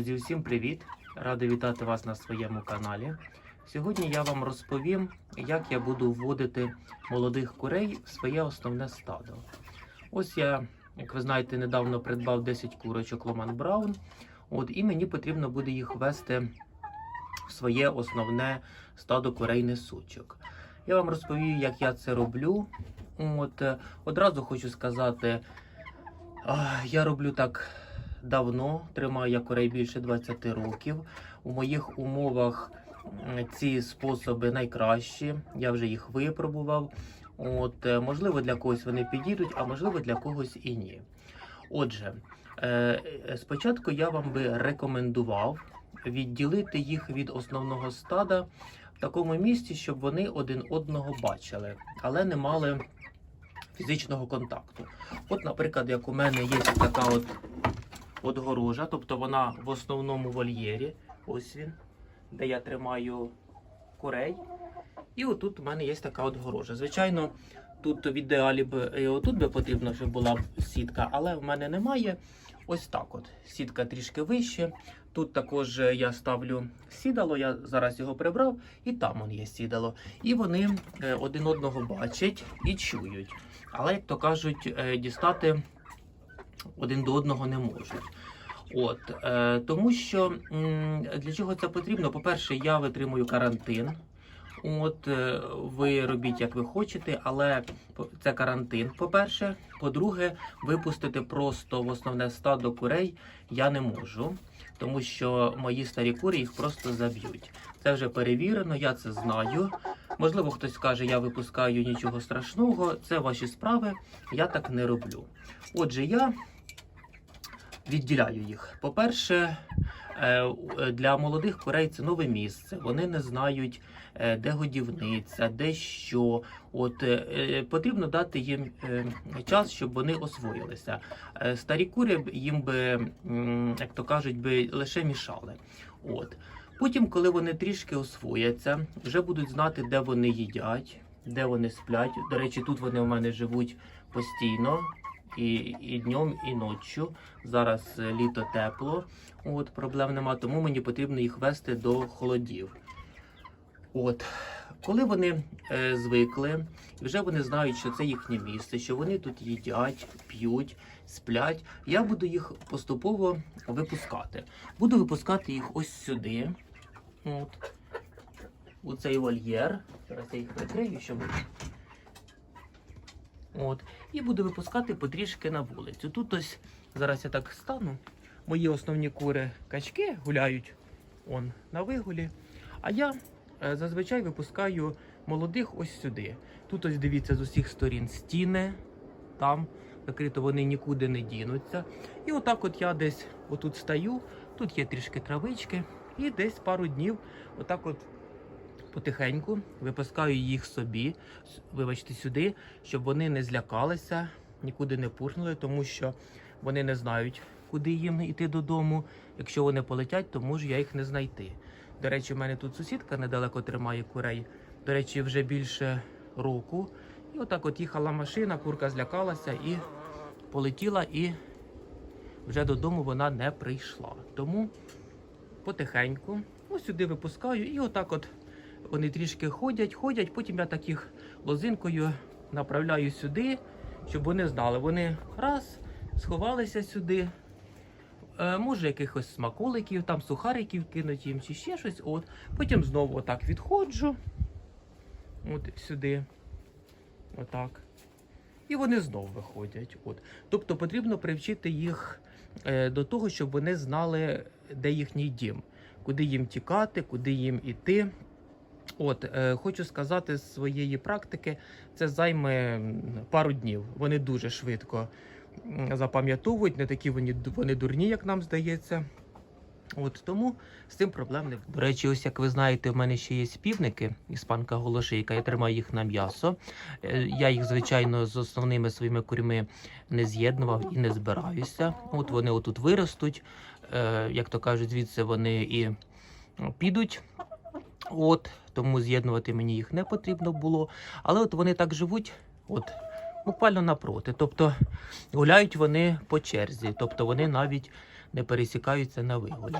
Друзі, всім привіт! Радий вітати вас на своєму каналі. Сьогодні я вам розповім, як я буду вводити молодих курей в своє основне стадо. Ось я, як ви знаєте, недавно придбав 10 курочок Ломан Браун. От, і мені потрібно буде їх ввести в своє основне стадо курей несучок. Я вам розповів, як я це роблю. От, е, одразу хочу сказати, я роблю так давно, тримаю я курей більше 20 років. У моїх умовах ці способи найкращі. Я вже їх випробував. От, е, можливо, для когось вони підійдуть, а можливо для когось і ні. Отже, е, е, спочатку я вам би рекомендував відділити їх від основного стада в такому місці, щоб вони один одного бачили, але не мали фізичного контакту. От, наприклад, як у мене є така от отгорожа, тобто вона в основному вольєрі, ось він, де я тримаю курей. І отут у мене є така отгорожа. Звичайно, тут в ідеалі б і отут би потрібно, щоб була б сітка, але в мене немає. Ось так от. Сітка трішки вище. Тут також я ставлю сідало, я зараз його прибрав, і там он є сідало. І вони е, один одного бачать і чують. Але, як то кажуть, е, дістати один до одного не можуть. От е, тому що м, для чого це потрібно? По-перше, я витримую карантин. От е, ви робіть як ви хочете, але це карантин. По-перше, по-друге, випустити просто в основне стадо курей я не можу, тому що мої старі кури їх просто заб'ють. Це вже перевірено, я це знаю. Можливо, хтось скаже, я випускаю нічого страшного. Це ваші справи. Я так не роблю. Отже, я відділяю їх. По-перше, для молодих курей це нове місце. Вони не знають, е, де годівниця, де що. От е, е, потрібно дати їм е, час, щоб вони освоїлися. Е, Старі кури їм би, як то кажуть, би лише мішали. От. Потім, коли вони трішки освояться, вже будуть знати, де вони їдять, де вони сплять. До речі, тут вони у мене живуть постійно. І, і днем, і ночі. Зараз е, літо тепло, от проблем нема, тому мені потрібно їх вести до холодів. От. Коли вони е, звикли, вже вони знають, що це їхнє місце, що вони тут їдять, п'ють, сплять. Я буду їх поступово випускати. Буду випускати їх ось сюди. От. У цей вольєр. Зараз я їх прикрию, щоб. От. І буду випускати потрішки на вулицю. Тут ось зараз я так стану. Мої основні кури качки гуляють он на вигулі. А я е, зазвичай випускаю молодих ось сюди. Тут ось дивіться з усіх сторін стіни, там закрито вони нікуди не дінуться. І отак от я десь отут стаю, тут є трішки травички, і десь пару днів отак от потихеньку випускаю їх собі, вибачте, сюди, щоб вони не злякалися, нікуди не пурнули, тому що вони не знають, куди їм йти додому. Якщо вони полетять, то можу я їх не знайти. До речі, в мене тут сусідка недалеко тримає курей. До речі, вже більше року. І отак от їхала машина, курка злякалася і полетіла, і вже додому вона не прийшла. Тому потихеньку ось сюди випускаю, і отак от вони трішки ходять, ходять, потім я так їх лозинкою направляю сюди, щоб вони знали. Вони раз, сховалися сюди. Е, може, якихось смаколиків, там сухариків кинуть їм чи ще щось. От. Потім знову отак відходжу. От сюди. Отак. І вони знову виходять. От. Тобто потрібно привчити їх е, до того, щоб вони знали, де їхній дім, куди їм тікати, куди їм іти. От, е, хочу сказати з своєї практики, це займе пару днів. Вони дуже швидко запам'ятовують, не такі вони, вони дурні, як нам здається. От тому з цим проблем не до речі, ось як ви знаєте, в мене ще є півники, іспанка голошийка. Я тримаю їх на м'ясо. Е, Я їх, звичайно, з основними своїми курьми не з'єднував і не збираюся. От вони отут виростуть. Е, Як то кажуть, звідси вони і ну, підуть. От тому з'єднувати мені їх не потрібно було. Але от вони так живуть. От буквально напроти. Тобто гуляють вони по черзі, тобто вони навіть не пересікаються на вигулі.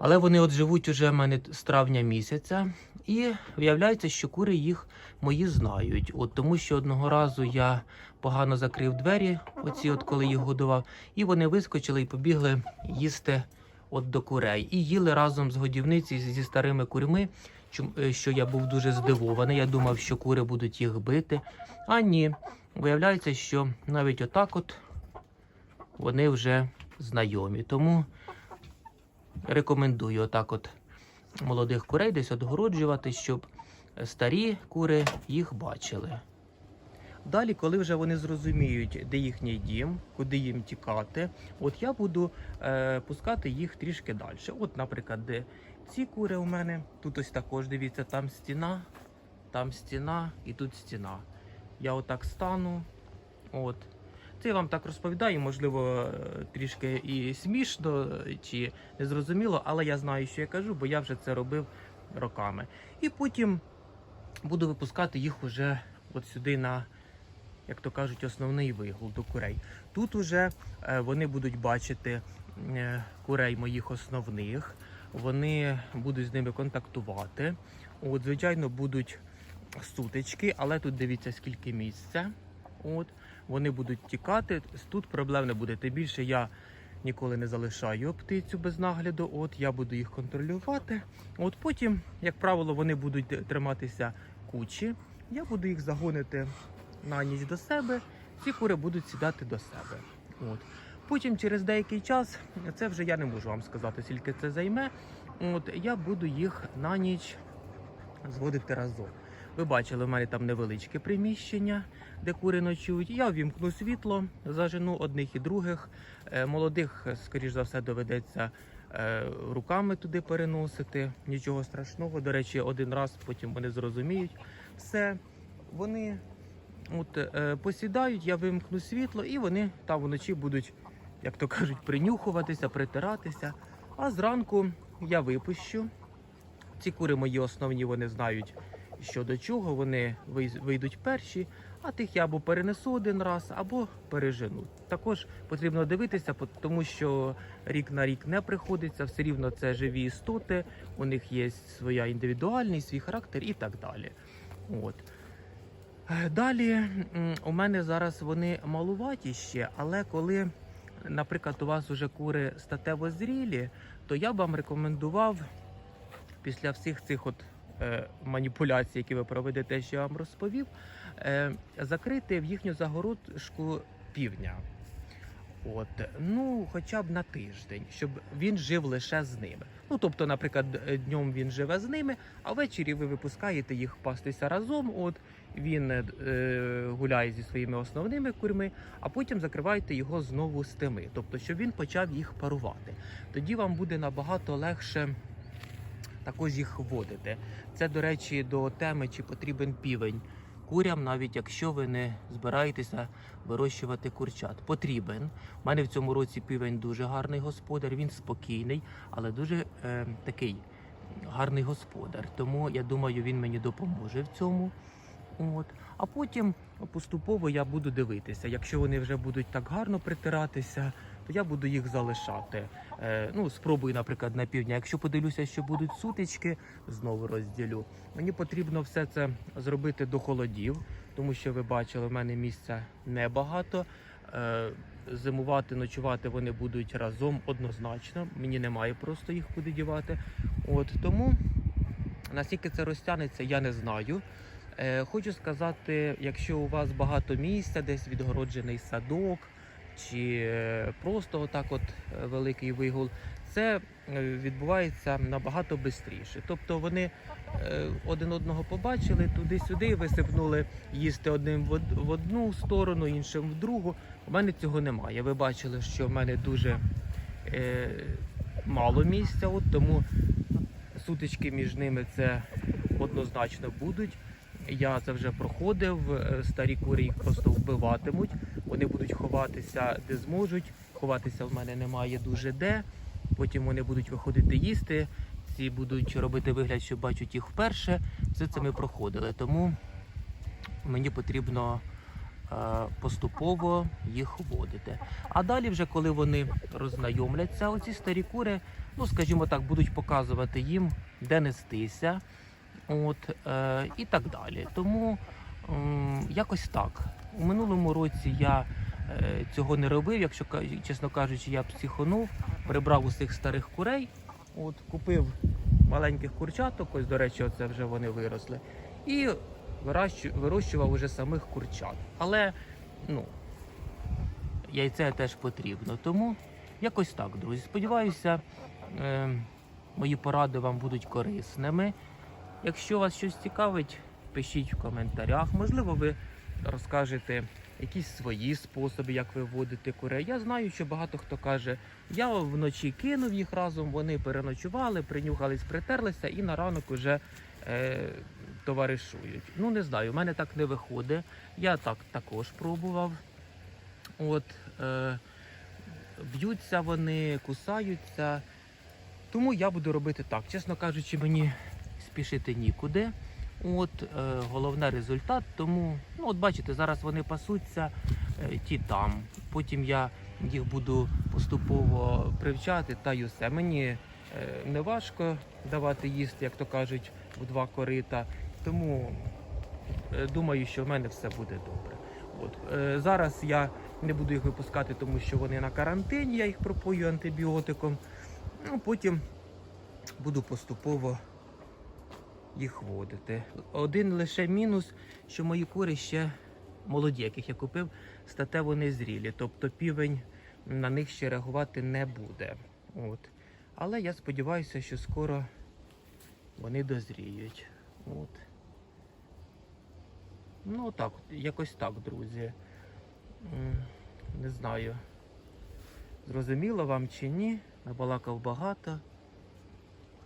Але вони от живуть уже в мене з травня місяця, і виявляється, що кури їх мої знають. От тому, що одного разу я погано закрив двері, оці от коли їх годував, і вони вискочили і побігли їсти от до курей. І їли разом з годівниці зі старими е, що я був дуже здивований. Я думав, що кури будуть їх бити. А ні, виявляється, що навіть отак от вони вже знайомі. Тому рекомендую отак от молодих курей десь отгороджувати, щоб старі кури їх бачили. Далі, коли вже вони зрозуміють, де їхній дім, куди їм тікати, от я буду е, пускати їх трішки далі. От, наприклад, де ці кури у мене, тут ось також дивіться, там стіна, там стіна і тут стіна. Я отак стану. От. Це я вам так розповідаю, можливо, трішки і смішно, чи незрозуміло, але я знаю, що я кажу, бо я вже це робив роками. І потім буду випускати їх уже от сюди на, як то кажуть, основний вигул до курей. Тут уже е, вони будуть бачити е, курей моїх основних, вони будуть з ними контактувати. От, звичайно, будуть сутички, але тут дивіться, скільки місця. От, вони будуть тікати. Тут проблем не буде. Тим більше я ніколи не залишаю птицю без нагляду. От я буду їх контролювати. От потім, як правило, вони будуть триматися кучі. Я буду їх загонити на ніч до себе. Ці кури будуть сідати до себе. От. Потім через деякий час, це вже я не можу вам сказати, скільки це займе. От я буду їх на ніч зводити разом. Ви бачили, в мене там невеличке приміщення, де кури ночують. Я ввімкну світло, зажену одних і других. Е, Молодих, скоріш за все, доведеться е, руками туди переносити. Нічого страшного. До речі, один раз потім вони зрозуміють. Все, вони от, е, посідають, я вимкну світло, і вони там вночі будуть, як то кажуть, принюхуватися, притиратися. А зранку я випущу. Ці кури мої основні, вони знають, що до чого, вони вийдуть перші, а тих я або перенесу один раз, або пережену. Також потрібно дивитися, тому що рік на рік не приходиться, все рівно це живі істоти, у них є своя індивідуальність, свій характер і так далі. От. Далі у мене зараз вони малуваті ще, але коли, наприклад, у вас уже кури статево зрілі, то я б вам рекомендував після всіх цих от е, маніпуляцій, які ви проведете, що я вам розповів, е, закрити в їхню загородку півдня. От, ну, хоча б на тиждень, щоб він жив лише з ними. Ну, тобто, наприклад, е, днем він живе з ними, а ввечері ви випускаєте їх пастися разом. От він е, гуляє зі своїми основними курми, а потім закриваєте його знову з тими. Тобто, щоб він почав їх парувати. Тоді вам буде набагато легше також їх вводити. Це, до речі, до теми, чи потрібен півень курям, навіть якщо ви не збираєтеся вирощувати курчат. Потрібен. У мене в цьому році півень дуже гарний господар, він спокійний, але дуже е, такий гарний господар. Тому я думаю, він мені допоможе в цьому. От. А потім поступово я буду дивитися. Якщо вони вже будуть так гарно притиратися, то я буду їх залишати. Е, ну, спробую, наприклад, на півдня. Якщо подивлюся, що будуть сутички, знову розділю. Мені потрібно все це зробити до холодів, тому що ви бачили, в мене місця небагато. Е, зимувати, ночувати вони будуть разом однозначно. Мені немає просто їх куди дівати. От тому наскільки це розтягнеться, я не знаю. Е, хочу сказати, якщо у вас багато місця, десь відгороджений садок, чи е, просто отак от е, великий вигул, це е, відбувається набагато швидше. Тобто вони один одного побачили, туди-сюди висипнули їсти одним в одну сторону, іншим в другу. У мене цього немає. Ви бачили, що в мене дуже е, мало місця, от тому сутички між ними це однозначно будуть. Я це вже проходив. е, Старі кури їх просто вбиватимуть. Вони будуть ховатися де зможуть. Ховатися в мене немає дуже де. Потім вони будуть виходити їсти. Ці будуть робити вигляд, що бачать їх вперше. Все це ми проходили. Тому мені потрібно е, поступово їх вводити. А далі, вже коли вони роззнайомляться, оці старі кури, ну скажімо так, будуть показувати їм, де нестися, от е, і так далі. Тому м, якось так. У минулому році я е, цього не робив. Якщо чесно кажучи, я психонув, прибрав усіх старих курей, от купив маленьких курчаток. Ось, до речі, оце вже вони виросли. І вирощував уже самих курчат. Але ну, яйце теж потрібно. Тому якось так, друзі. Сподіваюся, е, мої поради вам будуть корисними. Якщо вас щось цікавить, пишіть в коментарях. Можливо, ви розкажете якісь свої способи, як ви вводите курей. Я знаю, що багато хто каже, я вночі кинув їх разом, вони переночували, принюхались, притерлися і на ранок уже е, товаришують. Ну не знаю, в мене так не виходить. Я так також пробував. От, е, б'ються вони, кусаються. Тому я буду робити так. Чесно кажучи, мені спішити нікуди. От е, головне результат. Тому, ну от бачите, зараз вони пасуться, е, ті там. Потім я їх буду поступово привчати та й усе. Мені е, не важко давати їсти, як то кажуть, в два корита. Тому е, думаю, що в мене все буде добре. От е, зараз я не буду їх випускати, тому що вони на карантині. Я їх пропою антибіотиком. Ну, потім буду поступово їх вводити. Один лише мінус, що мої кури ще молоді, яких я купив, статево незрілі. Тобто півень на них ще реагувати не буде. От. Але я сподіваюся, що скоро вони дозріють. От. Ну так, якось так, друзі. Не знаю, зрозуміло вам чи ні. Набалакав багато.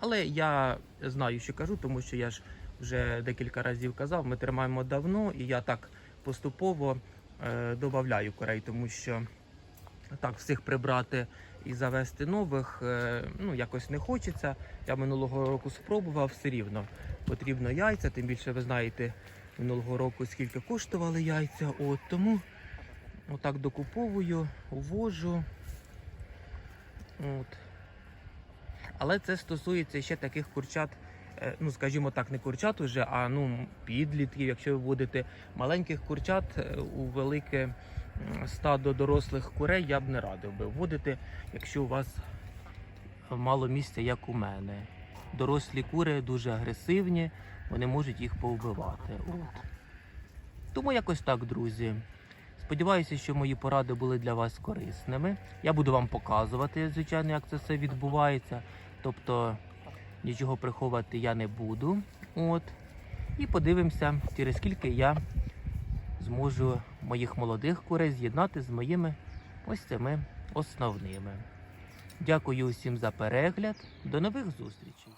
Але я знаю, що кажу, тому що я ж вже декілька разів казав, ми тримаємо давно, і я так поступово е, додаю корей, тому що так всіх прибрати і завести нових е, ну, якось не хочеться. Я минулого року спробував все рівно. Потрібно яйця, тим більше ви знаєте минулого року скільки коштували яйця. От тому отак докуповую, ввожу. От. Але це стосується ще таких курчат, е, ну скажімо так, не курчат уже, а ну підлітків, якщо ви будете маленьких курчат е, у велике стадо дорослих курей, я б не радив би вводити, якщо у вас мало місця, як у мене. Дорослі кури дуже агресивні, вони можуть їх повбивати. От. Тому якось так, друзі. Сподіваюся, що мої поради були для вас корисними. Я буду вам показувати, звичайно, як це все відбувається. Тобто нічого приховувати я не буду. От. І подивимося, через скільки я зможу моїх молодих курей з'єднати з моїми ось цими основними. Дякую усім за перегляд. До нових зустрічей!